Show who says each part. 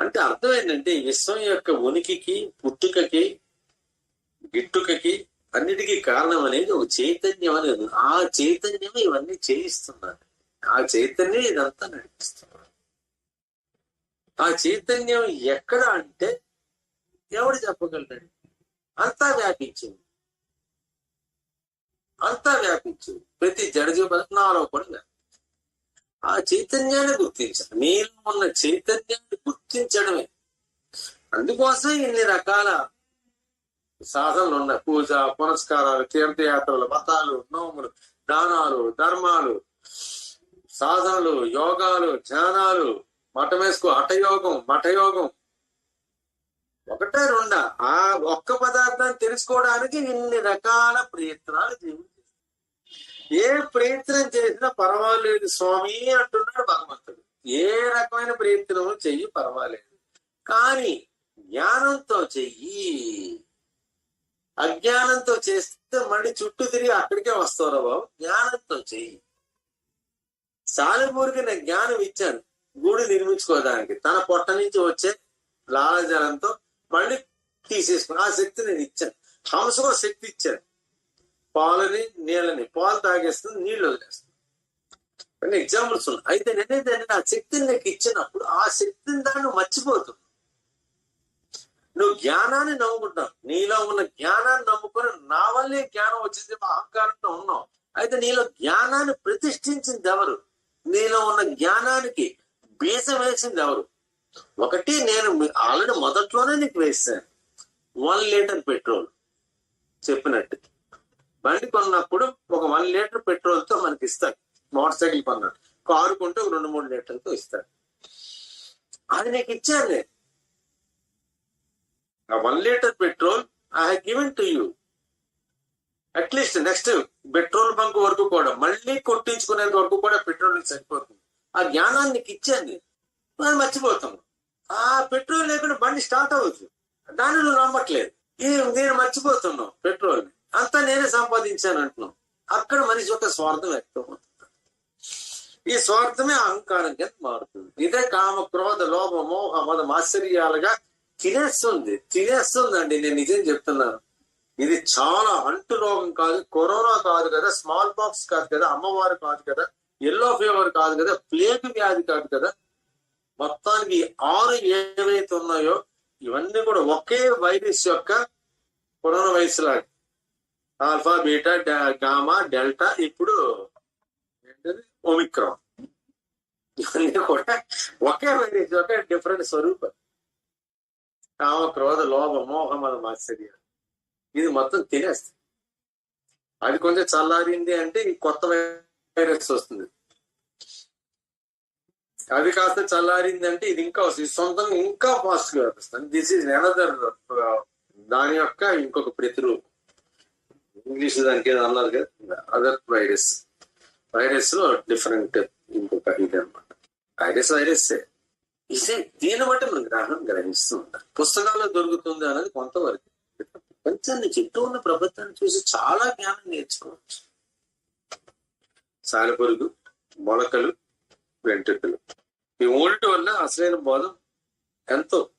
Speaker 1: అంటే అర్థం ఏంటంటే విశ్వం యొక్క ఉనికికి పుట్టుకకి గిట్టుకకి అన్నిటికీ కారణం అనేది ఒక చైతన్యం అనేది ఆ చైతన్యమే ఇవన్నీ చేయిస్తున్నారు. ఆ చైతన్యం ఇదంతా నడిపిస్తున్నాను ఆ చైతన్యం ఎక్కడ అంటే ఎవడు చెప్పగలడు అంతా వ్యాపించింది. అంతా వ్యాపించింది. ప్రతి జడజీవ నాలో కూడా వ్యాపించింది. ఆ చైతన్యాన్ని గుర్తించాలి మీలో ఉన్న చైతన్యం గుర్తించడమే. అందుకోసం ఇన్ని రకాల సాధనలు ఉన్నాయి. పూజ పునస్కారాలు తీర్థయాత్రలు మతాలు నోములు దానాలు ధర్మాలు సాధనలు యోగాలు ధ్యానాలు మఠం వేసుకో హఠయోగం మఠయోగం. ఒకటే రెండా. ఆ ఒక్క పదార్థాన్ని తెలుసుకోవడానికి ఇన్ని రకాల ప్రయత్నాలు దేవుడు ఏ ప్రయత్నం చేసినా పర్వాలేదు స్వామి అంటున్నాడు భగవంతుడు. ఏ రకమైన ప్రయత్నము చెయ్యి పర్వాలేదు. కానీ జ్ఞానంతో చెయ్యి. అజ్ఞానంతో చేస్తే మళ్ళీ చుట్టూ తిరిగి అక్కడికే వస్తావు బాబు. జ్ఞానంతో చెయ్యి. సాలెపూరికి నేను జ్ఞానం ఇచ్చాను. గూడు నిర్మించుకోవడానికి. తన పొట్ట నుంచి వచ్చే లాలజలంతో మళ్ళీ తీసేసుకుని ఆ శక్తి నేను ఇచ్చాను. హంసకు శక్తి ఇచ్చాను. పాలని నీళ్ళని. పాలు తాగేస్తుంది నీళ్ళు వదిలేస్తుంది. కొన్ని ఎగ్జాంపుల్స్ ఉన్నాయి. అయితే నేనేంటంటే ఆ శక్తిని నీకు ఇచ్చినప్పుడు ఆ శక్తిని దాన్ని మర్చిపోతుంది నువ్వు జ్ఞానాన్ని నమ్ముకుంటావు నీలో ఉన్న జ్ఞానాన్ని నమ్ముకొని నా వల్లే జ్ఞానం వచ్చింది మా అహంకారంతో ఉన్నావు. అయితే నీలో జ్ఞానాన్ని ప్రతిష్ఠించింది ఎవరు? నీలో ఉన్న జ్ఞానానికి బీజం వేసింది ఎవరు? ఒకటి నేను ఆల్రెడీ మొదట్లోనే నీకు వేసాను వన్ లీటర్ పెట్రోల్ చెప్పినట్టు. బండి కొన్నప్పుడు ఒక వన్ లీటర్ పెట్రోల్తో మనకి ఇస్తాను మోటార్ సైకిల్ కొన్నాడు. కారు కొంటే ఒక రెండు మూడు లీటర్లతో ఇస్తాడు. అది నీకు ఇచ్చాను నేను. ఆ one litre petrol I have given to you at least next petrol bunk వరకు కూడా మళ్ళీ కొట్టించుకునేంత వరకు కూడా పెట్రోల్ సరిపోతుంది. ఆ జ్ఞానాన్ని నీకు ఇచ్చాను నేను. మనం మర్చిపోతాం. ఆ పెట్రోల్ లేకుండా బండి స్టార్ట్ అవ్వచ్చు దాన్ని నువ్వు నమ్మట్లేదు. నేను మర్చిపోతున్నావు పెట్రోల్ అంతా నేనే సంపాదించాను అంటున్నావు. అక్కడ మనిషి యొక్క స్వార్థం వ్యక్తం అవుతుంది ఈ స్వార్థమే అహంకారం కింద మారుతుంది ఇదే కామ క్రోధ లోభ మోహ మదం ఆశ్చర్యాలుగా తినేస్తుంది తినేస్తుందండి నేను నిజం చెప్తున్నాను ఇది చాలా అంటు రోగం కాదు కరోనా కాదు కదా స్మాల్ బాక్స్ కాదు కదా అమ్మవారు కాదు కదా ఎల్లో ఫీవర్ కాదు కదా ప్లేగ్ వ్యాధి కాదు కదా మొత్తానికి ఆరు ఏవైతే ఉన్నాయో ఇవన్నీ కూడా ఒకే వైరస్ యొక్క కరోనా వైరస్ లాగా ఆల్ఫా బీటా గామా డెల్టా ఇప్పుడు ఒమిక్రాన్ ఇవన్నీ కూడా ఒకే వైరస్ ఒకే డిఫరెంట్ స్వరూపం. కామ క్రోధ లోభ మోహమద మదం ఇది మొత్తం తినేస్తుంది. అది కొంచెం చల్లారింది అంటే ఈ కొత్త వైరస్ వస్తుంది. అది కాస్త చల్లారింది అంటే ఇది ఇంకా వస్తుంది. సొంతంగా ఇంకా ఫాస్ట్గా వస్తుంది. దిస్ ఈజ్ ఎనదర్ దాని యొక్క ఇంకొక ప్రతిరూపం. ఇంగ్లీష్ దానికి ఏదో అన్నారు కదా అదర్ వైరస్ వైరస్లో డిఫరెంట్ ఇంకొక ఇది అనమాట వైరస్ వైరస్ ఇదే దీన్ని బట్టి మనం గ్రహణం గ్రహిస్తూ ఉంటాం పుస్తకాల్లో దొరుకుతుంది అనేది కొంతవరకు. ప్రపంచాన్ని చుట్టూ ఉన్న ప్రపంచాన్ని చూసి చాలా జ్ఞానం నేర్చుకోవచ్చు. సాలెపురుగు మొలకలు వెంట్రుకలు. ఈ మూడిటి వల్ల అసలైన బోధం ఎంతో